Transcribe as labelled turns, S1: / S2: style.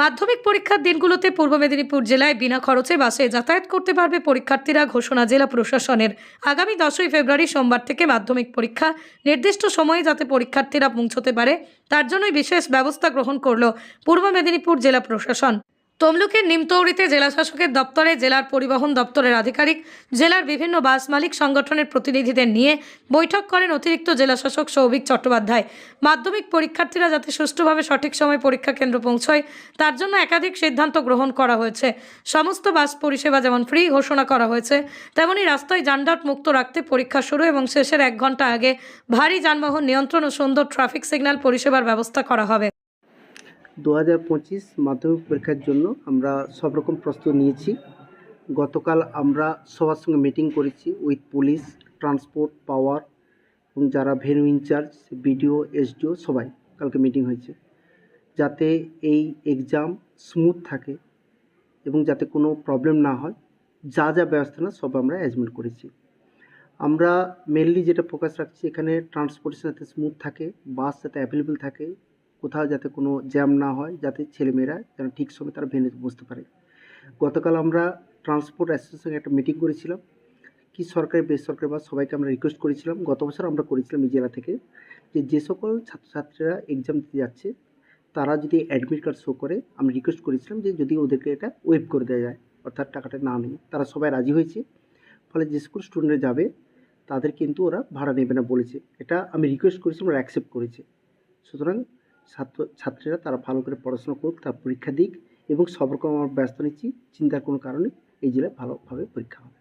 S1: মাধ্যমিক পরীক্ষার দিনগুলোতে পূর্ব মেদিনীপুর জেলায় বিনা খরচে বাসে যাতায়াত করতে পারবে পরীক্ষার্থীরা ঘোষণা জেলা প্রশাসনের। আগামী দশই ফেব্রুয়ারি সোমবার থেকে মাধ্যমিক পরীক্ষা নির্দিষ্ট সময়ে যাতে পরীক্ষার্থীরা পৌঁছতে পারে, তার জন্যই বিশেষ ব্যবস্থা গ্রহণ করল পূর্ব মেদিনীপুর জেলা প্রশাসন। তমলুকের নিমতৌড়িতে জেলা শাসকের দপ্তরে জেলার পরিবহন দপ্তরের আধিকারিক, জেলার বিভিন্ন বাস মালিক সংগঠনের প্রতিনিধিদের নিয়ে বৈঠক করেন অতিরিক্ত জেলা শাসক সৌভিক চট্টোপাধ্যায়। মাধ্যমিক পরীক্ষার্থীরা যাতে সুষ্ঠুভাবে সঠিক সময় পরীক্ষা কেন্দ্র পৌঁছয়, তার জন্য একাধিক সিদ্ধান্ত গ্রহণ করা হয়েছে। সমস্ত বাস পরিষেবা যেমন ফ্রি ঘোষণা করা হয়েছে, তেমনি রাস্তায় যানজট মুক্ত রাখতে পরীক্ষা শুরু এবং শেষের এক ঘণ্টা আগে ভারী যানবাহন নিয়ন্ত্রণ ও সুন্দর ট্রাফিক সিগন্যাল পরিষেবার ব্যবস্থা করা হবে।
S2: দু হাজার পঁচিশ মাধ্যমিক পরীক্ষার জন্য আমরা সব রকম প্রস্তুতি নিয়েছি। গতকাল আমরা সবার সঙ্গে মিটিং করেছি উইথ পুলিশ ট্রান্সপোর্ট পাওয়ার এবং যারা ভেনু ইনচার্জ বিডিও এসডিও সবাই কালকে মিটিং হয়েছে। যাতে এই এক্সাম স্মুথ থাকে এবং যাতে কোনো প্রবলেম না হয়, যা যা ব্যবস্থা না সব আমরা অ্যারেঞ্জমেন্ট করেছি। আমরা মেনলি যেটা ফোকাস রাখছি, এখানে ট্রান্সপোর্টেশন যাতে স্মুথ থাকে বাস যাতে অ্যাভেলেবেল থাকে কোথাও যাতে কোনো জ্যাম না হয়, যাতে ছেলেমেয়েরা যেন ঠিক সময় তারা ভেনে বুঝতে পারে। গতকাল আমরা ট্রান্সপোর্ট অ্যাসোসিয়েশনের একটা মিটিং করেছিলাম। কি সরকারি, বেসরকারি বা সবাইকে আমরা রিকোয়েস্ট করেছিলাম। গত বছর আমরা করেছিলাম এই জেলা থেকে যে যে সকল ছাত্রছাত্রীরা এক্সাম দিতে যাচ্ছে, তারা যদি অ্যাডমিট কার্ড শো করে, আমি রিকোয়েস্ট করেছিলাম যে, যদি ওদেরকে এটা ওয়েভ করে দেওয়া যায়, অর্থাৎ টাকাটা না নিয়ে। তারা সবাই রাজি হয়েছে। ফলে যে সকল স্টুডেন্টরা যাবে, তাদের কিন্তু ওরা ভাড়া নেবে না বলেছে। এটা আমি রিকোয়েস্ট করেছিলাম, ওরা অ্যাকসেপ্ট করেছে। সুতরাং ছাত্র ছাত্রীরা তারা ভালো করে পড়াশোনা করুক, তারা পরীক্ষা দিক এবং সব রকম আমার ব্যস্ত নিচ্ছি, চিন্তার কোনো কারণে এই জেলায় ভালোভাবে পরীক্ষা হবে।